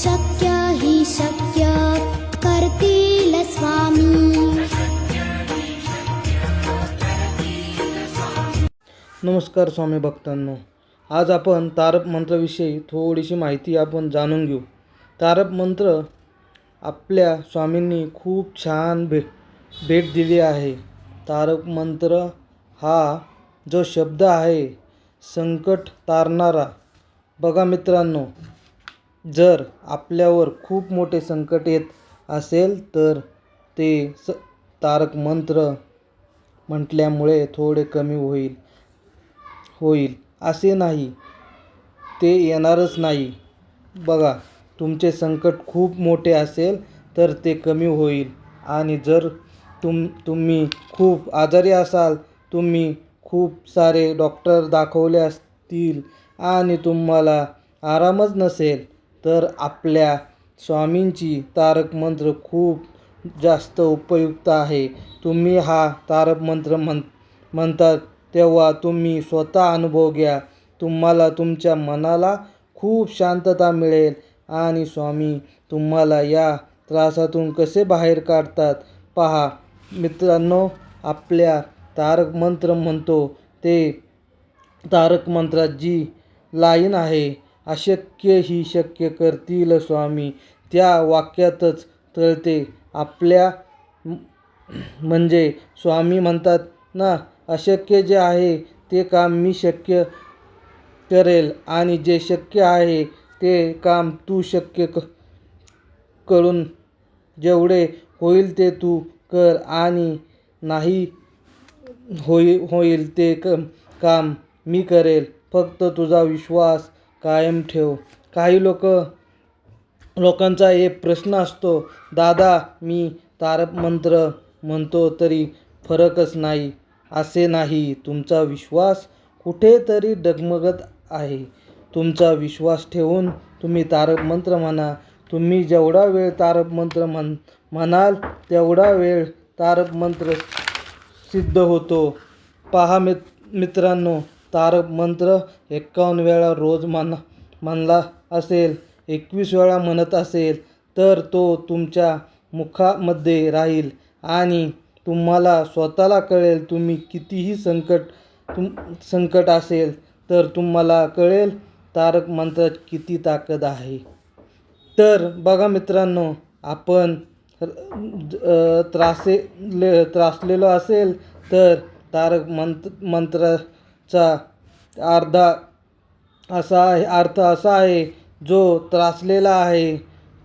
शक्य शक्य करतील स्वामी. नमस्कार स्वामी भक्तांनो. आज आपण तारप मंत्राविषयी थोडीशी माहिती आपण जाणून घेऊ. तारक मंत्र आपल्या स्वामींनी खूप छान भे भेट दिली आहे. तारक मंत्र हा जो शब्द आहे संकट तारणारा. बघा मित्रांनो जर आपल्यावर खूप मोठे संकट येत असेल तर ते स तारक मंत्र म्हटल्यामुळे थोडे कमी होईल. होईल. असे नाही. ते येणारच नाही. बघा तुमचे संकट खूप मोठे असेल तर ते कमी होईल. आणि जर तुम तुम्ही खूप आजारी असाल तुम्ही खूप सारे डॉक्टर दाखवले असतील आणि तुम्हाला आरामच नसेल तर आपल्या स्वामींची तारक मंत्र खूप जास्त उपयुक्त आहे. तुम्ही हा तारक मंत्र म्हण म्हणतात तेव्हा तुम्ही स्वतः अनुभव घ्या. तुम्हाला तुमच्या मनाला खूप शांतता मिळेल आणि स्वामी तुम्हाला या त्रासातून कसे बाहेर काढतात? पहा मित्रांनो आपल्या तारक मंत्र म्हणतो ते तारक मंत्रात जी लाईन आहे अशक्य ही शक्य करतील स्वामी. त्या वाक्यातच तळते आपल्या म्हणजे. स्वामी म्हणतात ना अशक्य जे आहे ते काम मी शक्य करेल आणि जे शक्य आहे ते काम तू शक्य क करून जेवढे होईल ते तू कर आणि नाही होई होईल ते क काम मी करेल. फक्त तुझा विश्वास कायम ठेव. काही लोक लोकांचा एक प्रश्न असतो दादा मी तारक मंत्र म्हणतो तरी फरकच नाही असे नाही. तुमचा विश्वास कुठेतरी डगमगत आहे. तुमचा विश्वास ठेवून तुम्ही तारक मंत्र म्हणा. तुम्ही जेवढा वेळ तारक मंत्र म्हण म्हणाल तेवढा वेळ तारक मंत्र सिद्ध होतो. पहा मित मित्रांनो तारक मंत्र एकावन्न वेळा रोज म्हण म्हणला असेल एकवीस वेळा म्हणत असेल तर तो तुमच्या मुखामध्ये राहील आणि तुम्हाला स्वतःला कळेल तुम्ही कितीही संकट तुम संकट असेल तर तुम्हाला कळेल तारक मंत्रात किती ताकद आहे. तर बघा मित्रांनो आपण त्रासे ले त्रासलेलो असेल तर तारक मंत्र मंत्र चा अर्धा असा आहे अर्थ असा आहे जो त्रासलेला आहे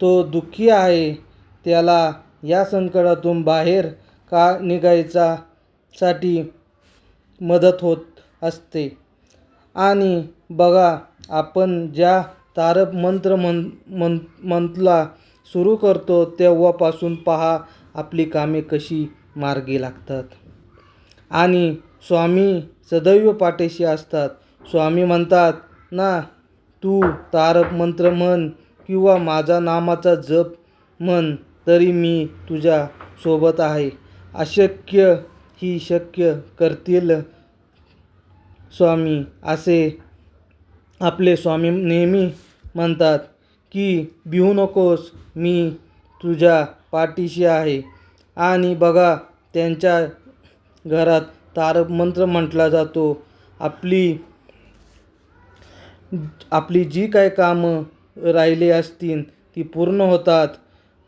तो दुःखी आहे त्याला या संकटातून बाहेर का निघायचा साठी मदत होत असते? आणि बघा आपण ज्या तारक मंत्र म्हण मं, मंतला सुरू करतो तेव्हापासून पहा आपली कामे कशी मार्गी लागतात. आणि स्वामी सदैव पाठीशी असतात. स्वामी म्हणतात ना तू तारक मंत्र म्हण किंवा माझा नामाचा जप म्हण तरी मी तुझ्या सोबत आहे. अशक्य ही शक्य करतील स्वामी. असे आपले स्वामी नेहमी म्हणतात की भिवू नकोस मी तुझ्या पाठीशी आहे. आणि बघा त्यांच्या घरात तारक मंत्र म्हटला जातो. आपली आपली जी काय कामं राहिली असतील ती पूर्ण होतात.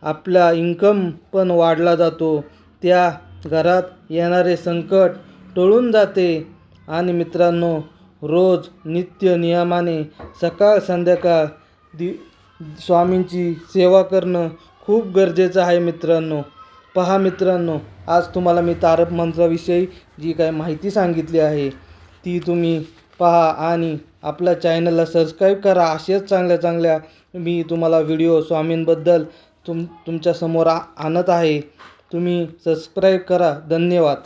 आपला इन्कम पण वाढला जातो. त्या घरात येणारे संकट टळून जाते. आणि मित्रांनो रोज नित्य नियमाने सकाळ संध्याकाळ दि स्वामींची सेवा करणं खूप गरजेचं आहे मित्रांनो. पहा मित्रांनो आज तुम्हाला मी तारक मंत्राविषयी जी काय माहिती सांगितली आहे ती तुम्ही पहा आणि आपल्या चॅनलला सबस्क्राईब करा. असेच चांगल्या चांगल्या मी तुम्हाला व्हिडिओ स्वामींबद्दल तुम तुमच्यासमोर आ आणत आहे. तुम्ही सबस्क्राईब करा. धन्यवाद.